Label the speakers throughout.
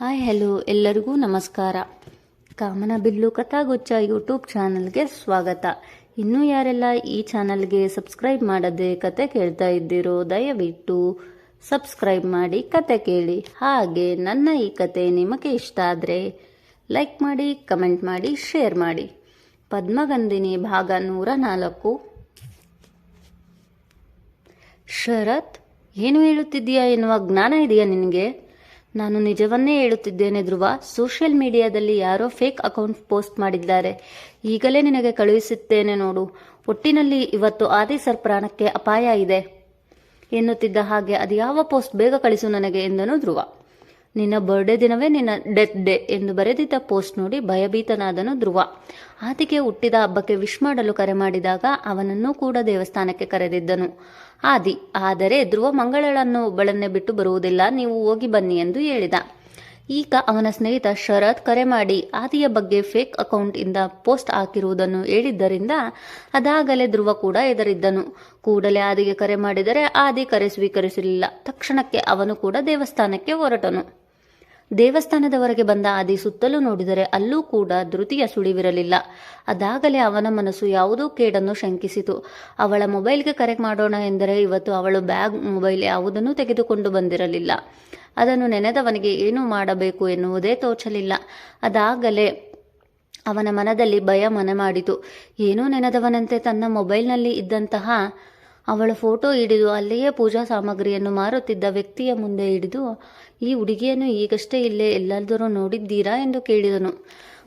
Speaker 1: Hi, hello, ಎಲ್ಲರಿಗೂ ನಮಸ್ಕಾರ. ಕಾಮನಬಿಲ್ಲು Kathaguchcha YouTube ಚಾನಲ್ಗೆ ಸ್ವಾಗತ. ಇನ್ನೂ ಯಾರೆಲ್ಲ ಈ ಚಾನಲ್ಗೆ ಸಬ್ಸ್ಕ್ರೈಬ್ ಮಾಡದೆ ಕತೆ ಕೇಳ್ತಾ ಇದ್ದೀರೋ, ದಯವಿಟ್ಟು ಸಬ್ಸ್ಕ್ರೈಬ್ ಮಾಡಿ ಕತೆ ಕೇಳಿ. ಹಾಗೆ ನನ್ನ ಈ ಕತೆ ನಿಮಗೆ ಇಷ್ಟ ಆದರೆ ಲೈಕ್ ಮಾಡಿ, ಕಮೆಂಟ್ ಮಾಡಿ, ಶೇರ್ ಮಾಡಿ. ಪದ್ಮಗಂಧಿನಿ ಭಾಗ ನೂರ ನಾಲ್ಕು. ಶರತ್, ಏನು ಹೇಳುತ್ತಿದ್ದೀಯಾ ಎನ್ನುವ ಜ್ಞಾನ ಇದೆಯಾ ನಿನಗೆ? ನಾನು ನಿಜವನ್ನೇ ಹೇಳುತ್ತಿದ್ದೇನೆ ಧ್ರುವ. ಸೋಷಿಯಲ್ ಮೀಡಿಯಾದಲ್ಲಿ ಯಾರೋ ಫೇಕ್ ಅಕೌಂಟ್ ಪೋಸ್ಟ್ ಮಾಡಿದ್ದಾರೆ. ಈಗಲೇ ನಿನಗೆ ಕಳುಹಿಸುತ್ತೇನೆ ನೋಡು. ಒಟ್ಟಿನಲ್ಲಿ ಇವತ್ತು ಆದಿ ಸರ್ ಪ್ರಾಣಕ್ಕೆ ಅಪಾಯ ಇದೆ. ಎನ್ನುತ್ತಿದ್ದ ಹಾಗೆ ಅದು ಯಾವ ಪೋಸ್ಟ್ ಬೇಗ ಕಳಿಸು ನನಗೆ ಎಂದನು ಧ್ರುವ. ನಿನ್ನ ಬರ್ಡೇ ದಿನವೇ ನಿನ್ನ ಡೆತ್ ಡೇ ಎಂದು ಬರೆದಿದ್ದ ಪೋಸ್ಟ್ ನೋಡಿ ಭಯಭೀತನಾದನು ಧ್ರುವ. ಆದಿಗೆ ಹುಟ್ಟಿದ ಹಬ್ಬಕ್ಕೆ ವಿಶ್ ಮಾಡಲು ಕರೆ ಮಾಡಿದಾಗ ಅವನನ್ನು ಕೂಡ ದೇವಸ್ಥಾನಕ್ಕೆ ಕರೆದಿದ್ದನು. ಆದಿ, ಆದರೆ ಧ್ರುವ ಮಂಗಳಳನ್ನು ಒಬ್ಬಳನ್ನೇ ಬಿಟ್ಟು ಬರುವುದಿಲ್ಲ, ನೀವು ಹೋಗಿ ಬನ್ನಿ ಎಂದು ಹೇಳಿದ. ಈಗ ಅವನ ಸ್ನೇಹಿತ ಶರತ್ ಕರೆ ಮಾಡಿ ಆದಿಯ ಬಗ್ಗೆ ಫೇಕ್ ಅಕೌಂಟ್ ಇಂದ ಪೋಸ್ಟ್ ಹಾಕಿರುವುದನ್ನು ಹೇಳಿದ್ದರಿಂದ ಅದಾಗಲೇ ಧ್ರುವ ಕೂಡ ಎದರಿದ್ದನು ಕೂಡಲೇ ಆದಿಗೆ ಕರೆ ಮಾಡಿದರೆ ಆದಿ ಕರೆ ಸ್ವೀಕರಿಸಲಿಲ್ಲ. ತಕ್ಷಣಕ್ಕೆ ಅವನು ಕೂಡ ದೇವಸ್ಥಾನಕ್ಕೆ ಹೊರಟನು. ದೇವಸ್ಥಾನದವರೆಗೆ ಬಂದ ಆದಿ ಸುತ್ತಲೂ ನೋಡಿದರೆ ಅಲ್ಲೂ ಕೂಡ ಧೃತಿಯ ಸುಳಿವಿರಲಿಲ್ಲ. ಅದಾಗಲೇ ಅವನ ಮನಸ್ಸು ಯಾವುದೋ ಕೇಡನ್ನು ಶಂಕಿಸಿತು. ಅವಳ ಮೊಬೈಲ್ಗೆ ಕರೆ ಮಾಡೋಣ ಎಂದರೆ ಇವತ್ತು ಅವಳು ಬ್ಯಾಗ್, ಮೊಬೈಲ್ ಯಾವುದನ್ನೂ ತೆಗೆದುಕೊಂಡು ಬಂದಿರಲಿಲ್ಲ. ಅದನ್ನು ನೆನೆದವನಿಗೆ ಏನು ಮಾಡಬೇಕು ಎನ್ನುವುದೇ ತೋಚಲಿಲ್ಲ. ಅದಾಗಲೇ ಅವನ ಮನದಲ್ಲಿ ಭಯ ಮನೆ ಮಾಡಿತು ಏನೂ ನೆನೆದವನಂತೆ ತನ್ನ ಮೊಬೈಲ್ನಲ್ಲಿ ಇದ್ದಂತಹ ಅವಳ ಫೋಟೋ ಹಿಡಿದು ಅಲ್ಲಿಯೇ ಪೂಜಾ ಸಾಮಗ್ರಿಯನ್ನು ಮಾರುತ್ತಿದ್ದ ವ್ಯಕ್ತಿಯ ಮುಂದೆ ಹಿಡಿದು, ಈ ಹುಡುಗಿಯನ್ನು ಈಗಷ್ಟೇ ಇಲ್ಲೇ ಎಲ್ಲಾದರೂ ನೋಡಿದ್ದೀರಾ? ಎಂದು ಕೇಳಿದನು.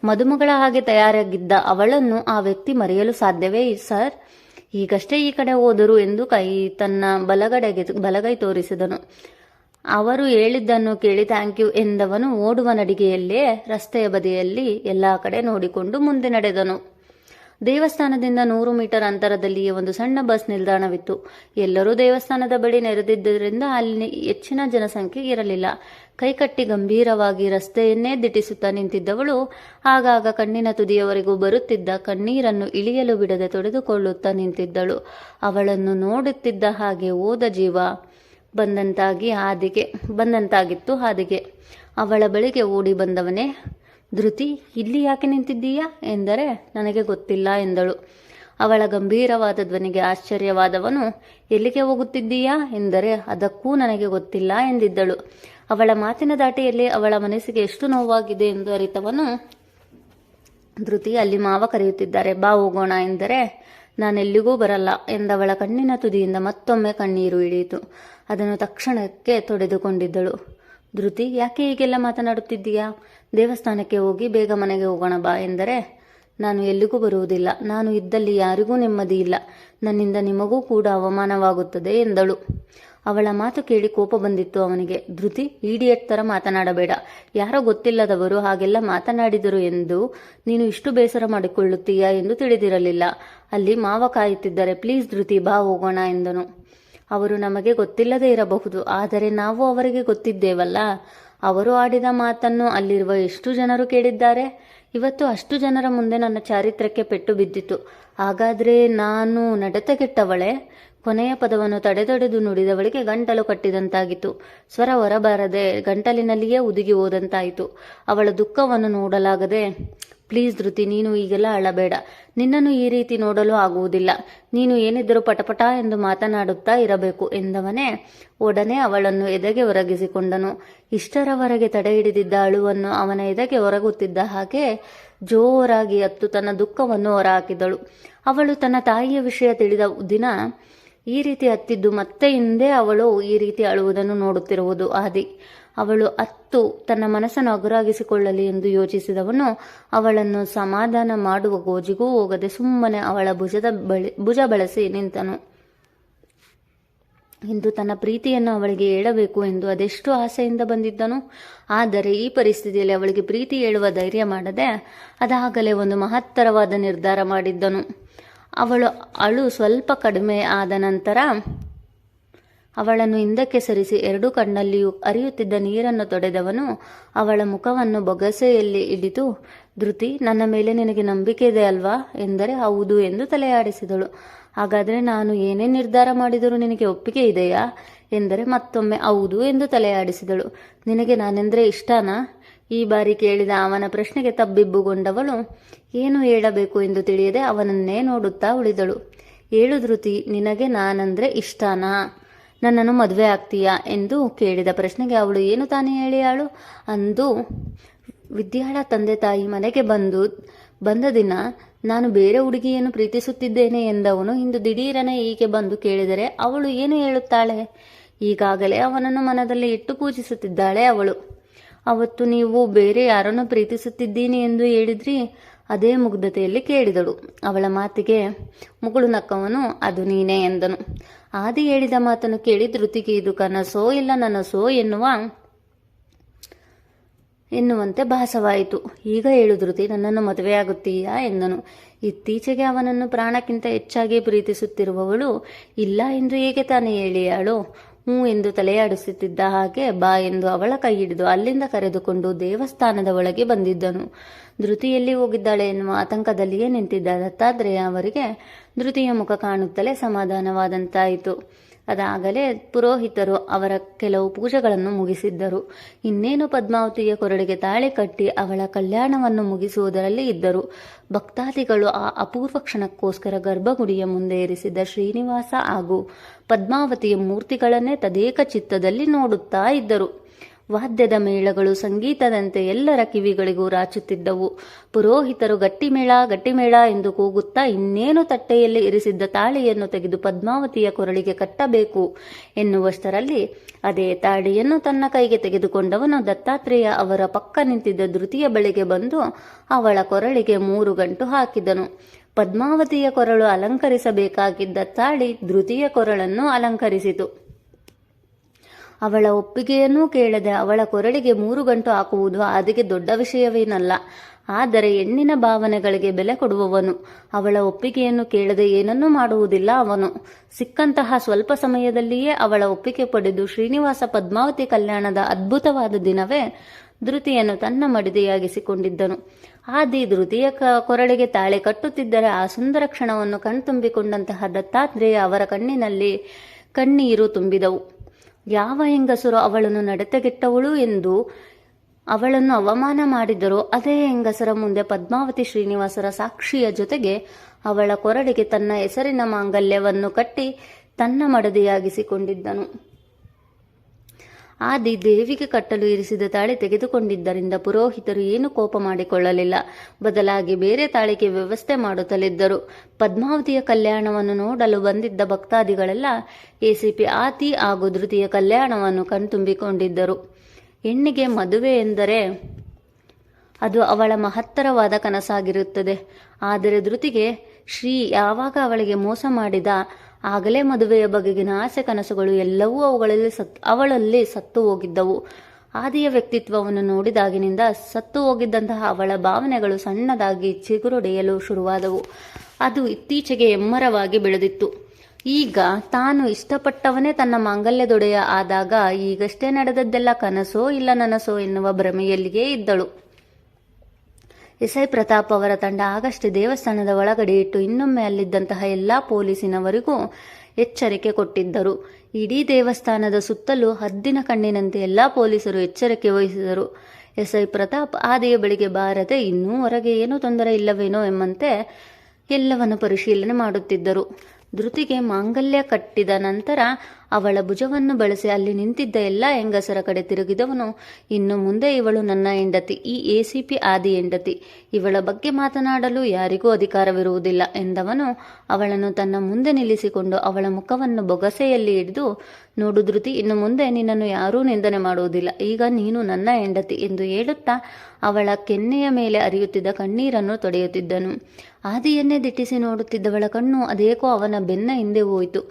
Speaker 1: ಮದುಮಗಳ ಹಾಗೆ ತಯಾರಾಗಿದ್ದ ಅವಳನ್ನು ಆ ವ್ಯಕ್ತಿ ಮರೆಯಲು ಸಾಧ್ಯವೇ ಸರ್, ಈಗಷ್ಟೇ ಈ ಕಡೆ ಹೋದರು ಎಂದು ಕೈ ತನ್ನ ಬಲಗಡೆಗೆ ಬಲಗೈ ತೋರಿಸಿದನು. ಅವರು ಹೇಳಿದ್ದನ್ನು ಕೇಳಿ ಥ್ಯಾಂಕ್ ಯು ಎಂದವನು ಓಡುವ ನಡಿಗೆಯಲ್ಲೇ ರಸ್ತೆಯ ಬದಿಯಲ್ಲಿ ಎಲ್ಲ ಕಡೆ ನೋಡಿಕೊಂಡು ಮುಂದೆ ನಡೆದನು. ದೇವಸ್ಥಾನದಿಂದ ನೂರು ಮೀಟರ್ ಅಂತರದಲ್ಲಿಯೇ ಒಂದು ಸಣ್ಣ ಬಸ್ ನಿಲ್ದಾಣವಿತ್ತು. ಎಲ್ಲರೂ ದೇವಸ್ಥಾನದ ಬಳಿ ನೆರೆದಿದ್ದರಿಂದ ಅಲ್ಲಿ ಹೆಚ್ಚಿನ ಜನಸಂಖ್ಯೆ ಇರಲಿಲ್ಲ. ಕೈಕಟ್ಟಿ ಗಂಭೀರವಾಗಿ ರಸ್ತೆಯನ್ನೇ ದಿಟ್ಟಿಸುತ್ತಾ ನಿಂತಿದ್ದವಳು ಆಗಾಗ ಕಣ್ಣಿನ ತುದಿಯವರೆಗೂ ಬರುತ್ತಿದ್ದ ಕಣ್ಣೀರನ್ನು ಇಳಿಯಲು ಬಿಡದೆ ತೊಡೆದುಕೊಳ್ಳುತ್ತಾ ನಿಂತಿದ್ದಳು. ಅವಳನ್ನು ನೋಡುತ್ತಿದ್ದ ಹಾಗೆ ಓದ ಜೀವ ಬಂದಂತಾಗಿ ಹಾದಿಗೆ, ಬಂದಂತಾಗಿತ್ತು ಹಾದಿಗೆ. ಅವಳ ಬಳಿಗೆ ಓಡಿ ಬಂದವನೇ ಧೃತಿ, ಇಲ್ಲಿ ಯಾಕೆ ನಿಂತಿದ್ದೀಯಾ? ಎಂದರೆ, ನನಗೆ ಗೊತ್ತಿಲ್ಲ ಎಂದಳು. ಅವಳ ಗಂಭೀರವಾದ ಧ್ವನಿಗೆ ಆಶ್ಚರ್ಯವಾದವನು, ಎಲ್ಲಿಗೆ ಹೋಗುತ್ತಿದ್ದೀಯಾ? ಎಂದರೆ, ಅದಕ್ಕೂ ನನಗೆ ಗೊತ್ತಿಲ್ಲ ಎಂದಿದ್ದಳು. ಅವಳ ಮಾತಿನ ದಾಟಿಯಲ್ಲಿ ಅವಳ ಮನಸ್ಸಿಗೆ ಎಷ್ಟು ನೋವಾಗಿದೆ ಎಂದು ಅರಿತವನು, ಧೃತಿ, ಅಲ್ಲಿ ಮಾವ ಕರೆಯುತ್ತಿದ್ದಾರೆ. ಬಾ ಹೋಗೋಣ ಎಂದರೆ ನಾನೆಲ್ಲಿಗೂ ಬರಲ್ಲ ಎಂದವಳ ಕಣ್ಣಿನ ತುದಿಯಿಂದ ಮತ್ತೊಮ್ಮೆ ಕಣ್ಣೀರು ಇಳಿಯಿತು. ಅದನ್ನು ತಕ್ಷಣಕ್ಕೆ ತೊಡೆದುಕೊಂಡಿದ್ದಳು. ಧೃತಿ, ಯಾಕೆ ಹೀಗೆಲ್ಲ ಮಾತನಾಡುತ್ತಿದ್ದೀಯಾ? ದೇವಸ್ಥಾನಕ್ಕೆ ಹೋಗಿ ಬೇಗ ಮನೆಗೆ ಹೋಗೋಣ ಬಾ ಎಂದರೆ, ನಾನು ಎಲ್ಲಿಗೂ ಬರುವುದಿಲ್ಲ. ನಾನು ಇದ್ದಲ್ಲಿ ಯಾರಿಗೂ ನೆಮ್ಮದಿ ಇಲ್ಲ. ನನ್ನಿಂದ ನಿಮಗೂ ಕೂಡ ಅವಮಾನವಾಗುತ್ತದೆ ಎಂದಳು. ಅವಳ ಮಾತು ಕೇಳಿ ಕೋಪ ಬಂದಿತ್ತು ಅವನಿಗೆ. ಧೃತಿ, ಈಡಿಯಟ್ ತರ ಮಾತನಾಡಬೇಡ. ಯಾರೋ ಗೊತ್ತಿಲ್ಲದವರು ಹಾಗೆಲ್ಲ ಮಾತನಾಡಿದರು ಎಂದು ನೀನು ಇಷ್ಟು ಬೇಸರ ಮಾಡಿಕೊಳ್ಳುತ್ತೀಯಾ ಎಂದು ತಿಳಿದಿರಲಿಲ್ಲ. ಅಲ್ಲಿ ಮಾವ ಕಾಯುತ್ತಿದ್ದರೆ, ಪ್ಲೀಸ್ ಧೃತಿ, ಬಾ ಹೋಗೋಣ ಎಂದನು. ಅವರು ನಮಗೆ ಗೊತ್ತಿಲ್ಲದೇ ಇರಬಹುದು, ಆದರೆ ನಾವು ಅವರಿಗೆ ಗೊತ್ತಿದ್ದೇವಲ್ಲ. ಅವರು ಆಡಿದ ಮಾತನ್ನು ಅಲ್ಲಿರುವ ಎಷ್ಟು ಜನರು ಕೇಳಿದ್ದಾರೆ? ಇವತ್ತು ಅಷ್ಟು ಜನರ ಮುಂದೆ ನನ್ನ ಚಾರಿತ್ರಕ್ಕೆ ಪೆಟ್ಟು ಬಿದ್ದಿತು. ಹಾಗಾದ್ರೆ ನಾನು ನಡತೆಗೆಟ್ಟವಳೆ? ಕೊನೆಯ ಪದವನ್ನು ತಡೆದೊಡೆದು ನುಡಿದವಳಿಗೆ ಗಂಟಲು ಕಟ್ಟಿದಂತಾಗಿತ್ತು. ಸ್ವರ ಹೊರಬಾರದೆ ಗಂಟಲಿನಲ್ಲಿಯೇ ಉದುಗಿ ಹೋದಂತಾಯಿತು. ಅವಳ ದುಃಖವನ್ನು ನೋಡಲಾಗದೆ ಪ್ಲೀಸ್ ಧೃತಿ, ನೀನು ಈಗೆಲ್ಲ ಅಳಬೇಡ. ನಿನ್ನನ್ನು ಈ ರೀತಿ ನೋಡಲು ಆಗುವುದಿಲ್ಲ. ನೀನು ಏನಿದ್ದರೂ ಪಟಪಟ ಎಂದು ಮಾತನಾಡುತ್ತಾ ಇರಬೇಕು ಎಂದವನೇ ಒಡನೆ ಅವಳನ್ನು ಎದೆಗೆ ಒರಗಿಸಿಕೊಂಡನು. ಇಷ್ಟರವರೆಗೆ ತಡೆ ಹಿಡಿದಿದ್ದ ಅಳುವನ್ನು ಅವನ ಎದೆಗೆ ಹೊರಗುತ್ತಿದ್ದ ಹಾಗೆ ಜೋರಾಗಿ ಅತ್ತು ತನ್ನ ದುಃಖವನ್ನು ಹೊರಹಾಕಿದಳು. ಅವಳು ತನ್ನ ತಾಯಿಯ ವಿಷಯ ತಿಳಿದ ದಿನ ಈ ರೀತಿ ಹತ್ತಿದ್ದು ಮತ್ತೆ ಹಿಂದೆ ಅವಳು ಈ ರೀತಿ ಅಳುವುದನ್ನು ನೋಡುತ್ತಿರುವುದು ಆದಿ. ಅವಳು ಅತ್ತು ತನ್ನ ಮನಸ್ಸನ್ನು ಅಗುರಾಗಿಸಿಕೊಳ್ಳಲಿ ಎಂದು ಯೋಚಿಸಿದವನು ಅವಳನ್ನು ಸಮಾಧಾನ ಮಾಡುವ ಗೋಜಿಗೂ ಹೋಗದೆ ಸುಮ್ಮನೆ ಅವಳ ಭುಜದ ಬಳಿ ಭುಜ ಬಳಸಿ ನಿಂತನು. ಇಂದು ತನ್ನ ಪ್ರೀತಿಯನ್ನು ಅವಳಿಗೆ ಹೇಳಬೇಕು ಎಂದು ಅದೆಷ್ಟು ಆಸೆಯಿಂದ ಬಂದಿದ್ದನು. ಆದರೆ ಈ ಪರಿಸ್ಥಿತಿಯಲ್ಲಿ ಅವಳಿಗೆ ಪ್ರೀತಿ ಹೇಳುವ ಧೈರ್ಯ ಮಾಡದೆ ಅದಾಗಲೇ ಒಂದು ಮಹತ್ತರವಾದ ನಿರ್ಧಾರ ಮಾಡಿದ್ದನು. ಅವಳು ಅಳು ಸ್ವಲ್ಪ ಕಡಿಮೆ ಆದ ನಂತರ ಅವಳನ್ನು ಹಿಂದಕ್ಕೆ ಸರಿಸಿ ಎರಡು ಕಣ್ಣಲ್ಲಿಯೂ ಅರಿಯುತ್ತಿದ್ದ ನೀರನ್ನು ತೊಡೆದವನು ಅವಳ ಮುಖವನ್ನು ಬೊಗಸೆಯಲ್ಲಿ ಹಿಡಿದು, ಧೃತಿ, ನನ್ನ ಮೇಲೆ ನಿನಗೆ ನಂಬಿಕೆ ಇದೆ ಅಲ್ವಾ? ಎಂದರೆ, ಹೌದು ಎಂದು ತಲೆಯಾಡಿಸಿದಳು. ಹಾಗಾದರೆ ನಾನು ಏನೇ ನಿರ್ಧಾರ ಮಾಡಿದರೂ ನಿನಗೆ ಒಪ್ಪಿಗೆ ಇದೆಯಾ? ಎಂದರೆ, ಮತ್ತೊಮ್ಮೆ ಹೌದು ಎಂದು ತಲೆಯಾಡಿಸಿದಳು. ನಿನಗೆ ನಾನೆಂದರೆ ಇಷ್ಟನಾ? ಈ ಬಾರಿ ಕೇಳಿದ ಅವನ ಪ್ರಶ್ನೆಗೆ ತಬ್ಬಿಬ್ಬುಗೊಂಡವಳು, ಏನು ಹೇಳಬೇಕು ಎಂದು ತಿಳಿಯದೆ ಅವನನ್ನೇ ನೋಡುತ್ತಾ ಉಳಿದಳು. ಏಳು ಧೃತಿ, ನಿನಗೆ ನಾನಂದ್ರೆ ಇಷ್ಟನಾ? ನನ್ನನ್ನು ಮದುವೆ ಆಗ್ತೀಯಾ ಎಂದು ಕೇಳಿದ ಪ್ರಶ್ನೆಗೆ ಅವಳು, ಏನು ತಾನೇ ಹೇಳಿಯಾಳು ಅಂದು, ವಿದ್ಯಾಳ ತಂದೆ ತಾಯಿ ಮನೆಗೆ ಬಂದು, ಬಂದ ದಿನ ನಾನು ಬೇರೆ ಹುಡುಗಿಯನ್ನು ಪ್ರೀತಿಸುತ್ತಿದ್ದೇನೆ ಎಂದವನು ಇಂದು ದಿಢೀರನೆ ಹೀಗೆ ಬಂದು ಕೇಳಿದರೆ, ಅವಳು ಏನು ಹೇಳುತ್ತಾಳೆ? ಈಗಾಗಲೇ ಅವನನ್ನು ಮನದಲ್ಲಿ ಇಟ್ಟು ಪೂಜಿಸುತ್ತಿದ್ದಾಳೆ ಅವಳು. ಅವತ್ತು ನೀವು ಬೇರೆ ಯಾರನ್ನು ಪ್ರೀತಿಸುತ್ತಿದ್ದೀನಿ ಎಂದು ಹೇಳಿದ್ರಿ? ಅದೇ ಮುಗ್ಧತೆಯಲ್ಲಿ ಕೇಳಿದಳು. ಅವಳ ಮಾತಿಗೆ, ಮುಗುಳು ನಕ್ಕವನು, ಅದು ನೀನೇ ಎಂದನು. ಆದಿ ಹೇಳಿದ ಮಾತನ್ನು ಕೇಳಿ ಧೃತಿಗೆ, ಇದು ಕನಸೋ ಇಲ್ಲ ನನಸೋ ಎನ್ನುವ, ಎನ್ನುವಂತೆ ಭಾಸವಾಯಿತು. ಈಗ ಹೇಳು ಧೃತಿ, ನನ್ನನ್ನು ಮದುವೆಯಾಗುತ್ತೀಯಾ ಎಂದನು. ಇತ್ತೀಚೆಗೆ ಅವನನ್ನು ಪ್ರಾಣಕ್ಕಿಂತ ಹೆಚ್ಚಾಗಿ ಪ್ರೀತಿಸುತ್ತಿರುವವಳು ಇಲ್ಲ ಎಂದು ಹೇಗೆ ತಾನೇ ಹೇಳಿಯಾಳು ಹ್ಞೂ ಎಂದು ತಲೆಯಾಡಿಸುತ್ತಿದ್ದ ಹಾಗೆ ಬಾ ಎಂದು ಅವಳ ಕೈ ಹಿಡಿದು ಅಲ್ಲಿಂದ ಕರೆದುಕೊಂಡು ದೇವಸ್ಥಾನದ ಒಳಗೆ ಬಂದಿದ್ದನು. ಧೃತಿಯಲ್ಲಿ ಹೋಗಿದ್ದಾಳೆ ಎನ್ನುವ ಆತಂಕದಲ್ಲಿಯೇ ನಿಂತಿದ್ದ ದತ್ತಾತ್ರೇಯ ಅವರಿಗೆ ಧೃತಿಯ ಮುಖ ಕಾಣುತ್ತಲೇ ಸಮಾಧಾನವಾದಂತಾಯಿತು. ಅದಾಗಲೇ ಪುರೋಹಿತರು ಅವರ ಕೆಲವು ಪೂಜೆಗಳನ್ನು ಮುಗಿಸಿದ್ದರು. ಇನ್ನೇನು ಪದ್ಮಾವತಿಯ ಕೊರಳಿಗೆ ತಾಳಿ ಕಟ್ಟಿ ಅವಳ ಕಲ್ಯಾಣವನ್ನು ಮುಗಿಸುವುದರಲ್ಲಿ ಇದ್ದರು. ಭಕ್ತಾದಿಗಳು ಆ ಅಪೂರ್ವ ಕ್ಷಣಕ್ಕೋಸ್ಕರ ಗರ್ಭಗುಡಿಯ ಮುಂದೆ ಇರಿಸಿದ್ದ ಶ್ರೀನಿವಾಸ ಹಾಗೂ ಪದ್ಮಾವತಿಯ ಮೂರ್ತಿಗಳನ್ನೇ ತದೇಕ ಚಿತ್ತದಲ್ಲಿ ನೋಡುತ್ತಾ ಇದ್ದರು. ವಾದ್ಯದ ಮೇಳಗಳು ಸಂಗೀತದಂತೆ ಎಲ್ಲರ ಕಿವಿಗಳಿಗೂ ರಾಚುತ್ತಿದ್ದವು. ಪುರೋಹಿತರು ಗಟ್ಟಿಮೇಳ ಗಟ್ಟಿಮೇಳ ಎಂದು ಕೂಗುತ್ತಾ ಇನ್ನೇನು ತಟ್ಟೆಯಲ್ಲಿ ಇರಿಸಿದ್ದ ತಾಳಿಯನ್ನು ತೆಗೆದು ಪದ್ಮಾವತಿಯ ಕೊರಳಿಗೆ ಕಟ್ಟಬೇಕು ಎನ್ನುವಷ್ಟರಲ್ಲಿ ಅದೇ ತಾಳಿಯನ್ನು ತನ್ನ ಕೈಗೆ ತೆಗೆದುಕೊಂಡವನು ದತ್ತಾತ್ರೇಯ ಅವರ ಪಕ್ಕ ನಿಂತಿದ್ದ ಧೃತಿಯ ಬಳಿಗೆ ಬಂದು ಅವಳ ಕೊರಳಿಗೆ ಮೂರು ಗಂಟು ಹಾಕಿದನು. ಪದ್ಮಾವತಿಯ ಕೊರಳು ಅಲಂಕರಿಸಬೇಕಾಗಿದ್ದ ತಾಳಿ ಧೃತಿಯ ಕೊರಳನ್ನು ಅಲಂಕರಿಸಿತು. ಅವಳ ಒಪ್ಪಿಗೆಯನ್ನೂ ಕೇಳದೆ ಅವಳ ಕೊರಳಿಗೆ ಮೂರು ಗಂಟು ಹಾಕುವುದು ಅದಕ್ಕೆ ದೊಡ್ಡ ವಿಷಯವೇನಲ್ಲ. ಆದರೆ ಹೆಣ್ಣಿನ ಭಾವನೆಗಳಿಗೆ ಬೆಲೆ ಕೊಡುವವನು. ಅವಳ ಒಪ್ಪಿಗೆಯನ್ನು ಕೇಳದೆ ಏನನ್ನೂ ಮಾಡುವುದಿಲ್ಲ ಅವನು. ಸಿಕ್ಕಂತಹ ಸ್ವಲ್ಪ ಸಮಯದಲ್ಲಿಯೇ ಅವಳ ಒಪ್ಪಿಗೆ ಪಡೆದು ಶ್ರೀನಿವಾಸ ಪದ್ಮಾವತಿ ಕಲ್ಯಾಣದ ಅದ್ಭುತವಾದ ದಿನವೇ ಧೃತಿಯನ್ನು ತನ್ನ ಮಡಿದೆಯಾಗಿಸಿಕೊಂಡಿದ್ದನು. ಆದಿ ಧೃತಿಯ ಕೊರಳಿಗೆ ತಾಳೆ ಕಟ್ಟುತ್ತಿದ್ದರೆ ಆ ಸುಂದರ ಕ್ಷಣವನ್ನು ಕಣ್ತುಂಬಿಕೊಂಡಂತಹ ದತ್ತಾತ್ರೇಯ ಅವರ ಕಣ್ಣಿನಲ್ಲಿ ಕಣ್ಣೀರು ತುಂಬಿದವು. ಯಾವ ಹೆಂಗಸರು ಅವಳನ್ನು ನಡತೆಗೆಟ್ಟವಳು ಎಂದು ಅವಳನ್ನು ಅವಮಾನ ಮಾಡಿದರೋ ಅದೇ ಹೆಂಗಸರ ಮುಂದೆ ಪದ್ಮಾವತಿ ಶ್ರೀನಿವಾಸರ ಸಾಕ್ಷಿಯ ಜೊತೆಗೆ ಅವಳ ಕೊರಳಿಗೆ ತನ್ನ ಹೆಸರಿನ ಮಾಂಗಲ್ಯವನ್ನು ಕಟ್ಟಿ ತನ್ನ ಮಡದಿಯಾಗಿಸಿಕೊಂಡಿದ್ದನು. ಆದಿ ದೇವಿಗೆ ಕಟ್ಟಲು ಇರಿಸಿದ ತಾಳಿ ತೆಗೆದುಕೊಂಡಿದ್ದರಿಂದ ಪುರೋಹಿತರು ಏನು ಕೋಪ ಮಾಡಿಕೊಳ್ಳಲಿಲ್ಲ. ಬದಲಾಗಿ ಬೇರೆ ತಾಳಿಗೆ ವ್ಯವಸ್ಥೆ ಮಾಡುತ್ತಲಿದ್ದರು. ಪದ್ಮಾವತಿಯ ಕಲ್ಯಾಣವನ್ನು ನೋಡಲು ಬಂದಿದ್ದ ಭಕ್ತಾದಿಗಳೆಲ್ಲ ಎಸಿಪಿ ಆತಿ ಹಾಗೂ ಧೃತಿಯ ಕಲ್ಯಾಣವನ್ನು ಕಣ್ತುಂಬಿಕೊಂಡಿದ್ದರು. ಹೆಣ್ಣಿಗೆ ಮದುವೆ ಎಂದರೆ ಅದು ಅವಳ ಮಹತ್ತರವಾದ ಕನಸಾಗಿರುತ್ತದೆ. ಆದರೆ ಧೃತಿಗೆ ಶ್ರೀ ಯಾವಾಗ ಅವಳಿಗೆ ಮೋಸ ಮಾಡಿದ ಆಗಲೇ ಮದುವೆಯ ಬಗೆಗಿನ ಆಸೆ ಕನಸುಗಳು ಎಲ್ಲವೂ ಅವುಗಳಲ್ಲಿ ಸತ್, ಅವಳಲ್ಲಿ ಸತ್ತು ಹೋಗಿದ್ದವು. ಆದಿಯ ವ್ಯಕ್ತಿತ್ವವನ್ನು ನೋಡಿದಾಗಿನಿಂದ ಸತ್ತು ಹೋಗಿದ್ದಂತಹ ಅವಳ ಭಾವನೆಗಳು ಸಣ್ಣದಾಗಿ ಚಿಗುರೊಡೆಯಲು ಶುರುವಾದವು. ಅದು ಇತ್ತೀಚೆಗೆ ಎಮ್ಮರವಾಗಿ ಬೆಳೆದಿತ್ತು. ಈಗ ತಾನು ಇಷ್ಟಪಟ್ಟವನೇ ತನ್ನ ಮಾಂಗಲ್ಯದೊಡೆಯ ಆದಾಗ ಈಗಷ್ಟೇ ನಡೆದದ್ದೆಲ್ಲ ಕನಸೋ ಇಲ್ಲ ನನಸೋ ಎನ್ನುವ ಭ್ರಮೆಯಲ್ಲಿಯೇ ಇದ್ದಳು. ಎಸ್ಐ ಪ್ರತಾಪ್ ಅವರ ತಂಡ ಆಗಷ್ಟೇ ದೇವಸ್ಥಾನದ ಒಳಗಡೆ ಇಟ್ಟು ಇನ್ನೊಮ್ಮೆ ಅಲ್ಲಿದ್ದಂತಹ ಎಲ್ಲಾ ಪೊಲೀಸಿನವರಿಗೂ ಎಚ್ಚರಿಕೆ ಕೊಟ್ಟಿದ್ದರು. ಇಡೀ ದೇವಸ್ಥಾನದ ಸುತ್ತಲೂ ಹದ್ದಿನ ಕಣ್ಣಿನಂತೆ ಎಲ್ಲಾ ಪೊಲೀಸರು ಎಚ್ಚರಿಕೆ ವಹಿಸಿದರು. ಎಸ್ಐ ಪ್ರತಾಪ್ ಆದಿಯ ಬಳಿಗೆ ಬಾರದೆ ಇನ್ನೂ ಹೊರಗೆ ಏನೂ ತೊಂದರೆ ಇಲ್ಲವೇನೋ ಎಂಬಂತೆ ಎಲ್ಲವನ್ನು ಪರಿಶೀಲನೆ ಮಾಡುತ್ತಿದ್ದರು. ಧೃತಿಗೆ ಮಾಂಗಲ್ಯ ಕಟ್ಟಿದ ನಂತರ ಅವಳ ಭುಜವನ್ನು ಬಳಸಿ ಅಲ್ಲಿ ನಿಂತಿದ್ದ ಎಲ್ಲ ಹೆಂಗಸರ ಕಡೆ ತಿರುಗಿದವನು, ಇನ್ನು ಮುಂದೆ ಇವಳು ನನ್ನ ಹೆಂಡತಿ, ಈ ಎಸಿಪಿ ಆದಿ ಹೆಂಡತಿ. ಇವಳ ಬಗ್ಗೆ ಮಾತನಾಡಲು ಯಾರಿಗೂ ಅಧಿಕಾರವಿರುವುದಿಲ್ಲ ಎಂದವನು ಅವಳನ್ನು ತನ್ನ ಮುಂದೆ ನಿಲ್ಲಿಸಿಕೊಂಡು ಅವಳ ಮುಖವನ್ನು ಬೊಗಸೆಯಲ್ಲಿ ಹಿಡಿದು, ನೋಡು ಧೃತಿ, ಇನ್ನು ಮುಂದೆ ನಿನ್ನನ್ನು ಯಾರೂ ನಿಂದನೆ ಮಾಡುವುದಿಲ್ಲ. ಈಗ ನೀನು ನನ್ನ ಹೆಂಡತಿ ಎಂದು ಹೇಳುತ್ತಾ ಅವಳ ಕೆನ್ನೆಯ ಮೇಲೆ ಅರಿಯುತ್ತಿದ್ದ ಕಣ್ಣೀರನ್ನು ತೊಡೆಯುತ್ತಿದ್ದನು. ಆದಿಯನ್ನೇ ದಿಟ್ಟಿಸಿ ನೋಡುತ್ತಿದ್ದವಳ ಕಣ್ಣು ಅದೇಕೋ ಅವನ ಬೆನ್ನ ಹಿಂದೆ ಹೋಯಿತು.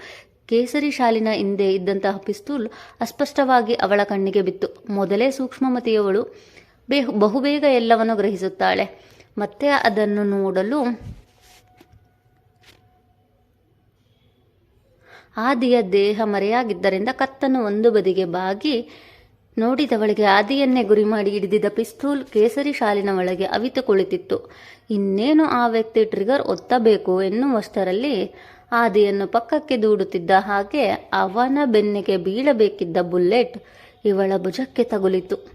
Speaker 1: ಕೇಸರಿ ಶಾಲಿನ ಹಿಂದೆ ಇದ್ದಂತಹ ಪಿಸ್ತೂಲ್ ಅಸ್ಪಷ್ಟವಾಗಿ ಅವಳ ಕಣ್ಣಿಗೆ ಬಿತ್ತು. ಮೊದಲೇ ಸೂಕ್ಷ್ಮಮತಿಯವಳು ಬೇ, ಬಹುಬೇಗ ಎಲ್ಲವನ್ನು ಗ್ರಹಿಸುತ್ತಾಳೆ. ಮತ್ತೆ ಅದನ್ನು ನೋಡಲು ಆದಿಯ ದೇಹ ಮರೆಯಾಗಿದ್ದರಿಂದ ಕತ್ತನ್ನು ಒಂದು ಬದಿಗೆ ಬಾಗಿ ನೋಡಿದವಳಿಗೆ ಆದಿಯನ್ನೇ ಗುರಿ ಮಾಡಿ ಹಿಡಿದಿದ್ದ ಪಿಸ್ತೂಲ್ ಕೇಸರಿ ಶಾಲಿನ ಒಳಗೆ ಅವಿತು ಕುಳಿತಿತ್ತು ಇನ್ನೇನು ಆ ವ್ಯಕ್ತಿ ಟ್ರಿಗರ್ ಒತ್ತಬೇಕು ಎನ್ನುವಷ್ಟರಲ್ಲಿ ಆದಿಯನ್ನು ಪಕ್ಕಕ್ಕೆ ದೂಡುತ್ತಿದ್ದ ಹಾಗೆ ಅವನ ಬೆನ್ನಿಗೆ ಬೀಳಬೇಕಿದ್ದ ಬುಲೆಟ್ ಇವಳ ಭುಜಕ್ಕೆ ತಗುಲಿತು.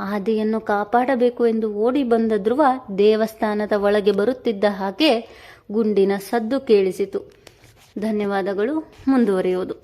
Speaker 1: ಆದಿಯನ್ನು ಕಾಪಾಡಬೇಕು ಎಂದು ಓಡಿ ಬಂದ ಧ್ರುವ ದೇವಸ್ಥಾನದ ಒಳಗೆ ಬರುತ್ತಿದ್ದ ಹಾಗೆ ಗುಂಡಿನ ಸದ್ದು ಕೇಳಿಸಿತು. ಧನ್ಯವಾದಗಳು, ಮುಂದುವರಿಯುವುದು.